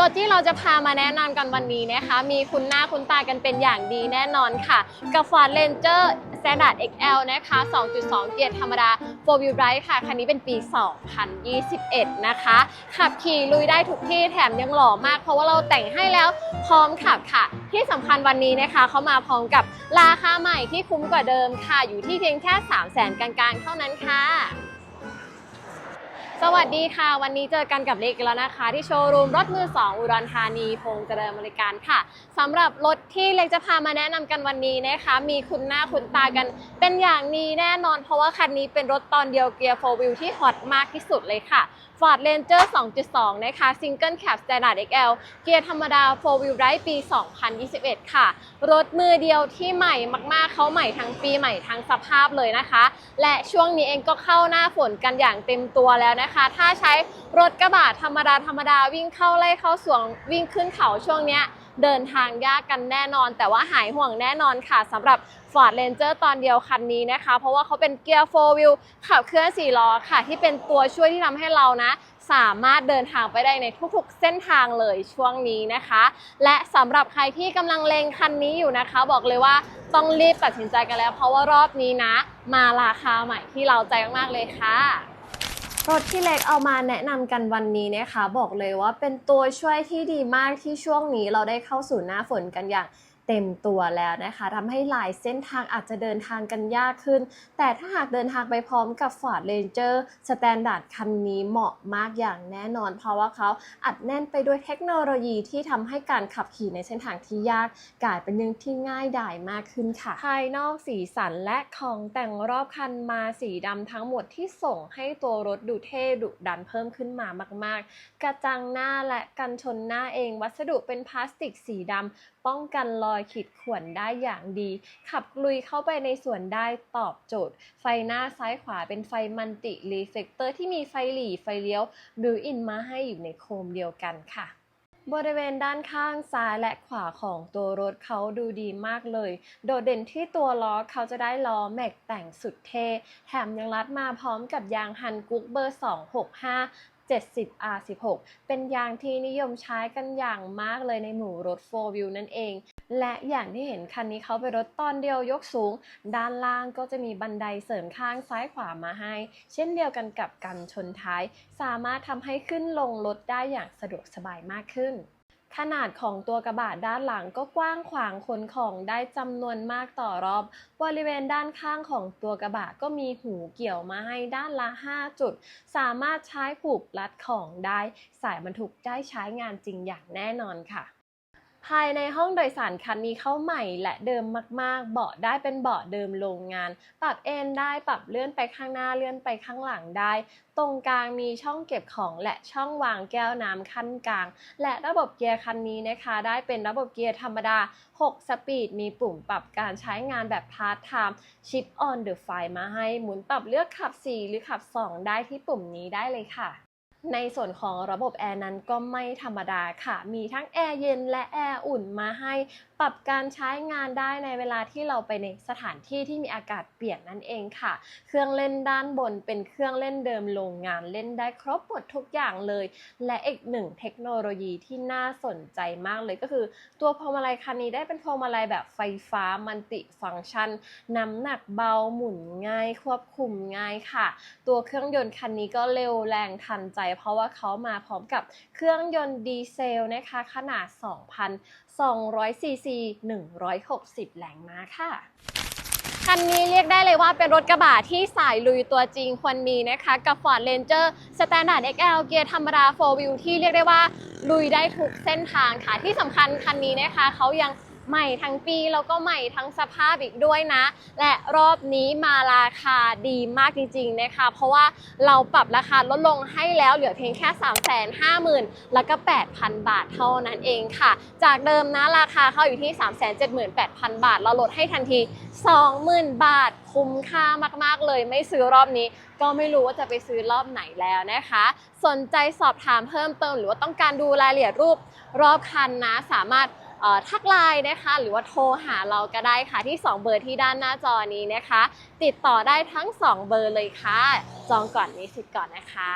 รถที่เราจะพามาแนะนำกันวันนี้นะคะ มีคุณหน้าคุณตากันเป็นอย่างดีแน่นอนค่ะ กับ Ford Ranger Standard XL นะคะ 2.2 เกียร์ธรรมดา 4 wheel drive ค่ะ คันนี้เป็นปี 2021 นะคะ ขับขี่ลุยได้ทุกที่แถมยังหล่อมาก เพราะว่าเราแต่งให้แล้วพร้อมขับค่ะ ที่สำคัญวันนี้นะคะ เขามาพร้อมกับราคาใหม่ที่คุ้มกว่าเดิมค่ะ อยู่ที่เพียงแค่ 3 0 0 0 0 0กลางๆ เท่านั้นค่ะ สวัสดีค่ะ วันนี้เจอกันกับเล็กแล้วนะคะ ที่โชว์รูมรถมือ 2 อุดรธานีพงษเจริญบริการค่ะสำหรับรถที่เล็กจะพามาแนะนำกันวันนี้นะคะ มีคุณหน้าคุณตากัน เป็นอย่างนี้แน่นอนเพราะว่าคันนี้เป็นรถตอนเดียวเกียร์4 wheel ที่ฮอตมากที่สุดเลยค่ะ Ford Ranger 2.2 นะคะ Single Cab Standard XL เกียร์ธรรมดา 4 wheel drive ปี 2021 ค่ะ รถมือเดียวที่ใหม่มากๆ เขาใหม่ทั้งปีใหม่ทั้งสภาพเลยนะคะ และช่วงนี้เองก็เข้าหน้าฝนกันอย่างเต็มตัวแล้วนะคะถ้าใช้รถกระบะธรรมดาธรรมดาวิ่งเข้าไล่เข้าสวนวิ่งขึ้นเขาช่วงเนี้ยเดินทางยากกันแน่นอน แต่ว่าหายห่วงแน่นอนค่ะสำหรับ Ford Ranger ตอนเดียวคันนี้นะคะ เพราะว่าเขาเป็นเกียร์ 4 wheel ขับเคลื่อน4ล้อค่ะ ที่เป็นตัวช่วยที่ทำให้เรานะ สามารถเดินทางไปได้ในทุกๆ เส้นทางเลยช่วงนี้นะคะ และสำหรับใครที่กำลังเลงคันนี้อยู่นะคะ บอกเลยว่าต้องรีบตัดสินใจกันแล้ว เพราะว่ารอบนี้นะ มาราคาใหม่ที่เราใจมากๆเลยค่ะ รถที่เล็กเอามาแนะนำกันวันนี้นะคะ บอกเลยว่าเป็นตัวช่วยที่ดีมากที่ช่วงนี้เราได้เข้าสู่หน้าฝนกันอย่าง เต็มตัวแล้วนะคะทำให้หลายเส้นทางอาจจะเดินทางกันยากขึ้น แต่ถ้าหากเดินทางไปพร้อมกับ Ford Ranger Standard คันนี้เหมาะมากอย่างแน่นอน เพราะว่าเขาอัดแน่นไปด้วยเทคโนโลยีที่ทำให้การขับขี่ในเส้นทางที่ยากกลายเป็นเรื่องที่ง่ายดายมากขึ้นค่ะ ภายนอกสีสันและของแต่งรอบคันมาสีดำทั้งหมดที่ส่งให้ตัวรถดูเท่ดุดันเพิ่มขึ้นมามาก ๆ กระจังหน้าและกันชนหน้าเองวัสดุเป็นพลาสติกสีดำป้องกันรอยอยขีดข่วนได้อย่างดี ขับลุยเข้าไปในส่วนได้ตอบโจทย์ ไฟหน้าซ้ายขวาเป็นไฟมันติรีเฟกเตอร์ที่มีไฟหลีไฟเลี้ยวบิวอินมาให้อยู่ในโคมเดียวกันค่ะบริเวณด้านข้างซ้ายและขวาของตัวรถเขาดูดีมากเลย โดดเด่นที่ตัวล้อเขาจะได้ล้อแม็กแต่งสุดเท่ แถมยังรัดมาพร้อมกับยางฮันกุ๊กเบอร์ 265 70 R16 เป็นยางที่นิยมใช้กันอย่างมากเลยในหมู่รถ 4 wheel นั่นเอง และอย่างที่เห็นคันนี้เขาเป็นรถตอนเดียวยกสูง ด้านล่างก็จะมีบันไดเสริมข้างซ้ายขวามาให้ เช่นเดียวกันกับกันชนท้าย สามารถทำให้ขึ้นลงรถได้อย่างสะดวกสบายมากขึ้นขนาดของตัวกระบะด้านหลังก็กว้างขวางขนของได้จำนวนมากต่อรอบ บริเวณด้านข้างของตัวกระบะก็มีหูเกี่ยวมาให้ด้านละ 5 จุด สามารถใช้ผูกรัดของได้ สายบรรทุกได้ใช้งานจริงอย่างแน่นอนค่ะ ภายในห้องโดยสารคันนี้เข้าใหม่และเดิมมากๆ เบาะได้เป็นเบาะเดิมโรงงาน ปรับเอนได้ปรับเลื่อนไปข้างหน้าเลื่อนไปข้างหลังได้ ตรงกลางมีช่องเก็บของและช่องวางแก้วน้ำขั้นกลาง และระบบเกียร์คันนี้นะคะ ได้เป็นระบบเกียร์ธรรมดา 6 สปีด มีปุ่มปรับการใช้งานแบบพาร์ทไทม์ชิปออนเดอะไฟมาให้หมุนปรับเลือกขับ 4 หรือขับ 2 ได้ที่ปุ่มนี้ได้เลยค่ะ ในส่วนของระบบแอร์นั้นก็ไม่ธรรมดาค่ะ มีทั้งแอร์เย็นและแอร์อุ่นมาให้ ปรับการใช้งานได้ในเวลาที่เราไปในสถานที่ที่มีอากาศเปลี่ยนนั่นเองค่ะ เครื่องเล่นด้านบนเป็นเครื่องเล่นเดิมโรงงานเล่นได้ครบหมดทุกอย่างเลย และอีกหนึ่งเทคโนโลยีที่น่าสนใจมากเลยก็คือ ตัวพวงมาลัยคันนี้ได้เป็นพวงมาลัยแบบไฟฟ้ามันติฟังก์ชันน้ำหนักเบาหมุนง่าย ควบคุมง่ายค่ะ ตัวเครื่องยนต์คันนี้ก็เร็วแรงทันใจ เพราะว่าเขามาพร้อมกับเครื่องยนต์ดีเซลนะคะขนาด 2,200ซีซี160 แรงม้าค่ะคันนี้เรียกได้เลยว่าเป็นรถกระบะที่สายลุยตัวจริงควรมีนะคะ กับ Ford Ranger Standard XL เกียร์ธรรมดา 4 wheel ที่เรียกได้ว่าลุยได้ทุกเส้นทางค่ะ ที่สำคัญคันนี้นะคะเขายัง ใหม่ทั้งปีแล้วก็ใหม่ทั้งสภาพอีกด้วยนะ และรอบนี้มาราคาดีมากจริงๆนะคะ เพราะว่าเราปรับราคาลดลงให้แล้วเหลือเพียงแค่ 3 5 0 0 0 0 แล้วก็ 8,000 บาทเท่านั้นเองค่ะ จากเดิมนะราคาเข้าอยู่ที่ 378,000 บาท เราลดให้ทันที 20,000 บาทคุ้มค่ามากๆเลยไม่ซื้อรอบนี้ก็ไม่รู้ว่าจะไปซื้อรอบไหนแล้วนะคะ สนใจสอบถามเพิ่มเติมหรือว่าต้องการดูรายละเอียดรูปรอบคันนะสามารถ ทักไลน์นะคะ หรือว่าโทรหาเราก็ได้ค่ะที่ 2 เบอร์ที่ด้านหน้าจอนี้นะคะ ติดต่อได้ทั้ง 2 เบอร์เลยค่ะ จองก่อนมีสิทธิ์ก่อนนะคะ